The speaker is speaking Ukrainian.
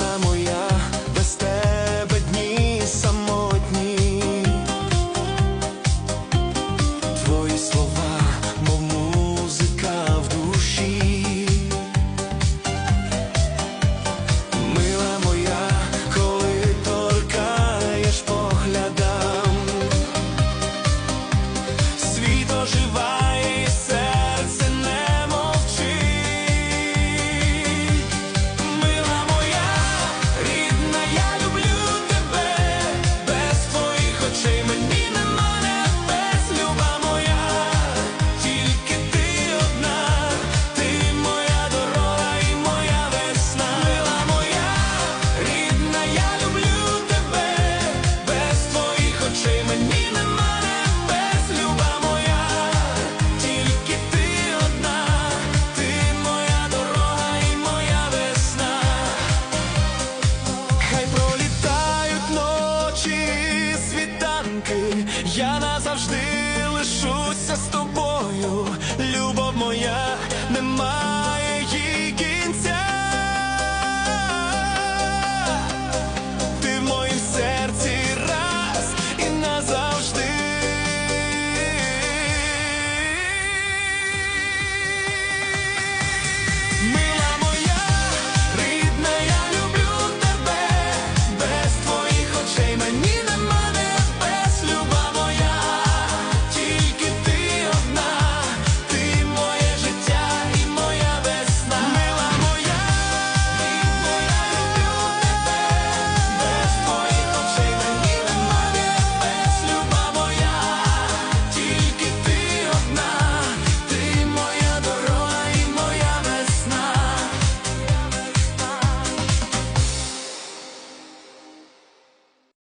misma роки я назавжди лишуся з тобою, любов моя.